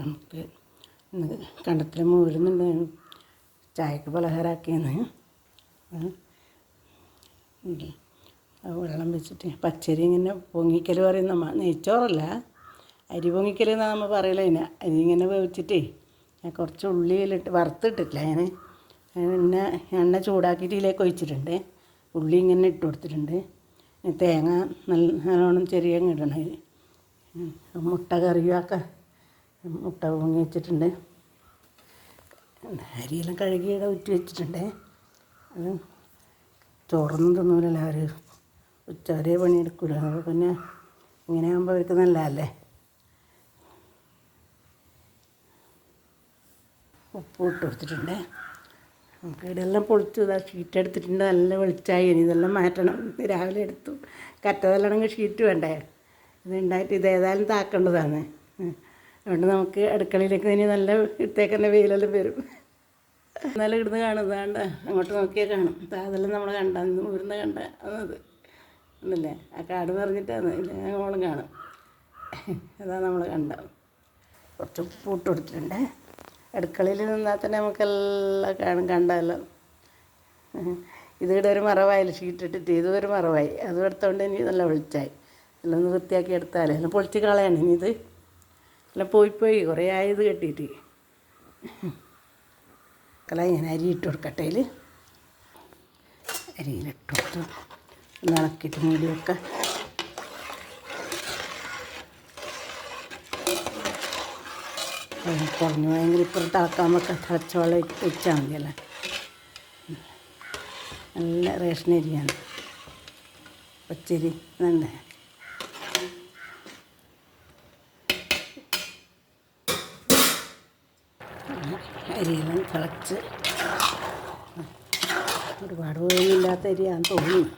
നമുക്ക് ഇന്ന് കണ്ടത്തിൽ മൂരുന്നുണ്ട് ചായക്ക് പലഹാരമാക്കിയെന്ന്. വെള്ളം വെച്ചിട്ട് പച്ചരി ഇങ്ങനെ പൊങ്ങിക്കൽ പറയുന്ന നെയ്ച്ചോറല്ല. അരി പൊങ്ങിക്കൽ എന്നാണ് നമ്മൾ പറയല അതിനെ. അരി ഇങ്ങനെ വേവിച്ചിട്ടേ ഞാൻ കുറച്ച് ഉള്ളിയിലിട്ട് വറുത്തിട്ടില്ല ഞാൻ എണ്ണ എണ്ണ ചൂടാക്കിയിട്ട് ഇതിലേക്ക് ഒഴിച്ചിട്ടുണ്ട്. ഉള്ളി ഇങ്ങനെ ഇട്ട് കൊടുത്തിട്ടുണ്ട്. തേങ്ങ നല്ല നല്ലോണം ചെറിയ ഇടണം. മുട്ട കറിയൊക്കെ മുട്ട പൊങ്ങി വെച്ചിട്ടുണ്ട്. അരിയെല്ലാം കഴുകിയുടെ ഊറ്റി വെച്ചിട്ടുണ്ട്. അത് ചോറൊന്നും തിന്നൂലല്ലോ അവർ ഉച്ച വരെ പണിയെടുക്കില്ല പിന്നെ ഇങ്ങനെ ആകുമ്പോൾ അവർക്ക് നല്ലതല്ലേ. ഉപ്പ് ഇട്ട് കൊടുത്തിട്ടുണ്ട്. നമുക്ക് ഇതെല്ലാം പൊളിച്ചു. ഇതാ ഷീറ്റ് എടുത്തിട്ടുണ്ട്. നല്ല വെളിച്ചായി ഇനി ഇതെല്ലാം മാറ്റണം. രാവിലെ എടുത്തു. കറ്റതല്ലാണെങ്കിൽ ഷീറ്റ് വേണ്ടേ? ഇത് ഉണ്ടായിട്ട് ഇത് ഏതായാലും താക്കേണ്ടതാണ്. അതുകൊണ്ട് നമുക്ക് അടുക്കളയിലേക്ക് ഇനി നല്ല ഇട്ടേക്ക് തന്നെ വെയിലെല്ലാം വരും. എന്നാലും ഇവിടുന്ന് കാണുന്നതാണ്ട് അങ്ങോട്ട് നോക്കിയാൽ കാണും. അതെല്ലാം നമ്മൾ കണ്ട ഇവിടുന്ന് കണ്ട അത്. ഒന്നല്ലേ ആ കാട് നിറഞ്ഞിട്ടാണ്. ഇല്ല ഞങ്ങളും കാണും. അതാ നമ്മൾ കണ്ട. കുറച്ച് പൂട്ട് കൊടുത്തിട്ടുണ്ട്. അടുക്കളയിൽ നിന്നാൽ തന്നെ നമുക്കെല്ലാം കാണും കണ്ടല്ലോ ഇതിവിടെ ഒരു മറവായി. ഷീറ്റിട്ടിട്ട് ഇത് ഒരു മറവായി. അത് എടുത്തോണ്ട് ഇനി നല്ല വെളിച്ചായി എല്ലാം ഒന്ന് വൃത്തിയാക്കി എടുത്താലേ. എല്ലാം പൊളിച്ച് കളയാണ് ഇനി ഇത്. എല്ലാം പോയി പോയി. കുറേ ആയത് കെട്ടിയിട്ട്. കല ഞാൻ അരി ഇട്ട് കൊടുക്കട്ടെ അതിൽ അരിയിലിട്ട് കൊടുത്തു ഒന്ന് ഇളക്കിയിട്ട് മൂടി വെക്കാം. കുറഞ്ഞു പോയെങ്കിൽ ഇപ്പം തിളക്കാൻ വെക്കാം. തിളച്ച വെള്ളം ഇട്ട് വെച്ചാൽ മതിയല്ലേ നല്ല റേഷൻ അരിയാണ്. പച്ചരി നല്ല അരിയെല്ലാം തിളച്ച്. ഒരുപാട് വേവില്ലാത്ത അരിയാന്ന് തോന്നുന്നു.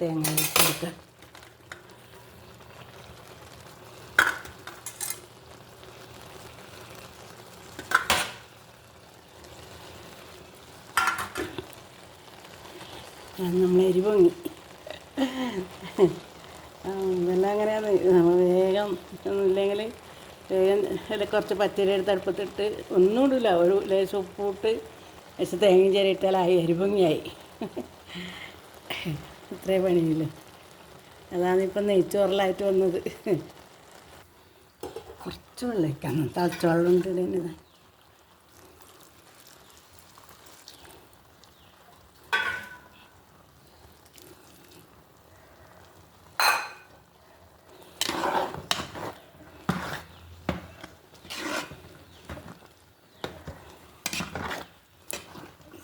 തേങ്ങ ഇട്ട് നമ്മൾ എരി പൊങ്ങി. ഇതെല്ലാം അങ്ങനെയാണ് നമ്മൾ വേഗം ഒന്നുമില്ലെങ്കിൽ അതിൽ കുറച്ച് പച്ചരി എടുത്ത് അടുപ്പത്തിട്ട് ഒന്നും ഇടില്ല ഒരു ലേശം ഉപ്പിട്ട് ലേശം തേങ്ങയും ചേരിയിട്ടാലായി അരിഭംഗിയായി. ഇത്രേ പണിയില്ല അതാണ് ഇപ്പം നെയ്ച്ചോറിലായിട്ട് വന്നത്. കുറച്ച് വെള്ളം വയ്ക്കാം തളച്ചോളം വെള്ളം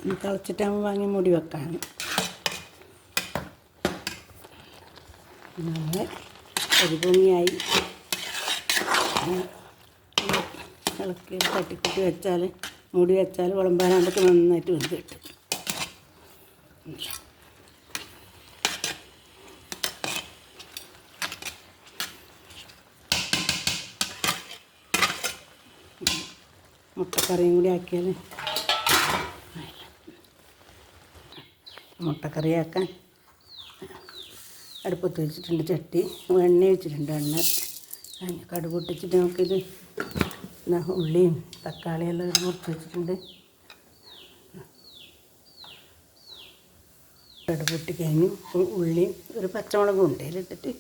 തിളച്ചിട്ടാകുമ്പോൾ വാങ്ങി മുടി വെക്കാൻ അങ്ങനെ പരിഭൂമിയായി ഇളക്കി തട്ടിക്കുട്ടി വെച്ചാൽ മുടി വെച്ചാൽ വിളമ്പാനാകുമ്പോൾ നന്നായിട്ട് വെന്ത് കിട്ടും. മുട്ടക്കറിയും കൂടി ആക്കിയാൽ മുട്ടക്കറിയാക്കാൻ അടുപ്പത്ത് വെച്ചിട്ടുണ്ട് ചട്ടി എണ്ണ വെച്ചിട്ടുണ്ട് എണ്ണ. കടുക് പൊട്ടിച്ചിട്ട് നമുക്കിത് ഉള്ളിയും തക്കാളിയെല്ലാം മുറിച്ച് വെച്ചിട്ടുണ്ട്. കടുക് പൊട്ടി കഴിഞ്ഞു. ഉള്ളിയും ഒരു പച്ചമുളകും ഉണ്ട്. അതിലിട്ടിട്ട്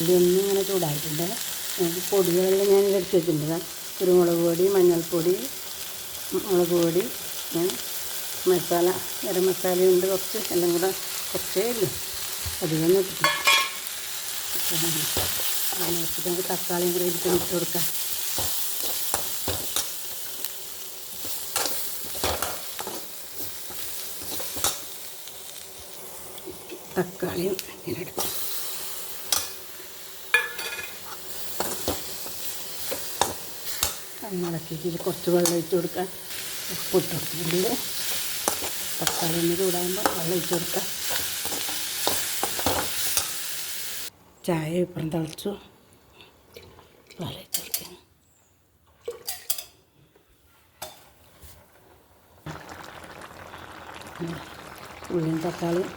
ഉള്ളി ഒന്നും ഇങ്ങനെ ചൂടായിട്ടുണ്ട് പൊടികളെല്ലാം ഞാൻ എടുത്ത് വെച്ചിട്ടുണ്ട് കുരുമുളക് പൊടി മഞ്ഞൾപ്പൊടി മുളക് പൊടി മസാല ഗരം മസാലയുണ്ട് കുറച്ച് എല്ലാം കൂടെ കുറച്ചേ ഉള്ളൂ അധികം അങ്ങനെ വെച്ചിട്ട് നമുക്ക് തക്കാളിയും കൂടെ ഇട്ട് ഇട്ട് കൊടുക്കാം തക്കാളിയും ഇങ്ങനെ എടുക്കാം ഇളക്കിയിട്ട് ഇതിൽ കുറച്ച് വെള്ളം ഒഴിച്ച് കൊടുക്കാം. ഉപ്പിട്ട് കൊടുത്തിട്ടുണ്ട് തക്കാളി ഒന്ന് ചൂടാകുമ്പോൾ വെള്ളം ഒഴിച്ച് കൊടുക്കാം. ചായ ഇപ്പുറം തിളച്ചു. പാലൊഴിച്ച് കൊടുക്കാം. ഉള്ളിയും തക്കാളിയും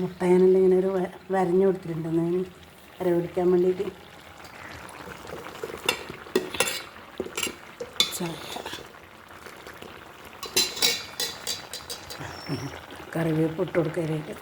മുട്ടയാനെല്ലാം ഇങ്ങനെ ഒരു വരഞ്ഞു കൊടുത്തിട്ടുണ്ട്. അരവടിക്കാൻ അര വേണ്ടിയിട്ട്. കറിവേപ്പ് ഇട്ട് കൊടുക്കാനായിട്ട്.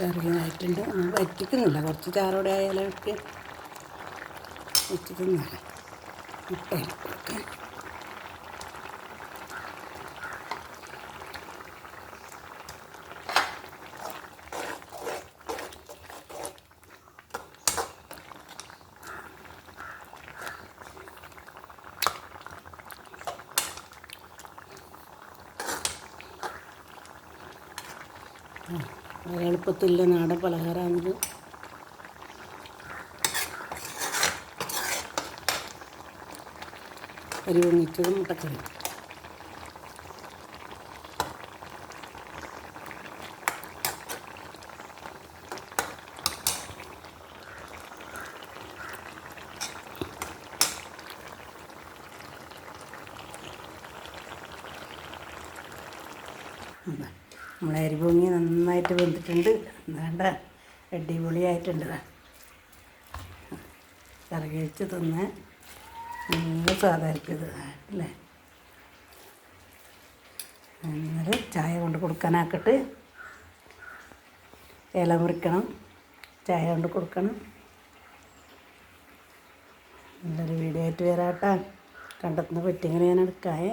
കറിയായിട്ടുണ്ട് വറ്റിക്കുന്നില്ല. കുറച്ച് ചാറോടെ ആയാലും വറ്റിക്കുന്നില്ല മുട്ട എളുപ്പത്തില്ല നാടൻ പലഹാരമാണിത്. അരി പൊങ്ങിച്ചതും മുട്ടക്കറി. നമ്മളെ അരി പൊങ്ങി നന്നായിട്ട് വെന്തിട്ടുണ്ട് വേണ്ട അടിപൊളിയായിട്ടുണ്ട്. കറി കഴിച്ച് തിന്ന് നല്ല അല്ലേ? എന്നാൽ ചായ കൊണ്ട് കൊടുക്കാനാക്കട്ട്. ഇല മുറിക്കണം ചായ കൊണ്ട് കൊടുക്കണം. നല്ലൊരു വീഡിയോ ആയിട്ട് വരാട്ടാ. കണ്ടെത്തുന്ന പറ്റിങ്ങനെ ഞാൻ എടുക്കായേ.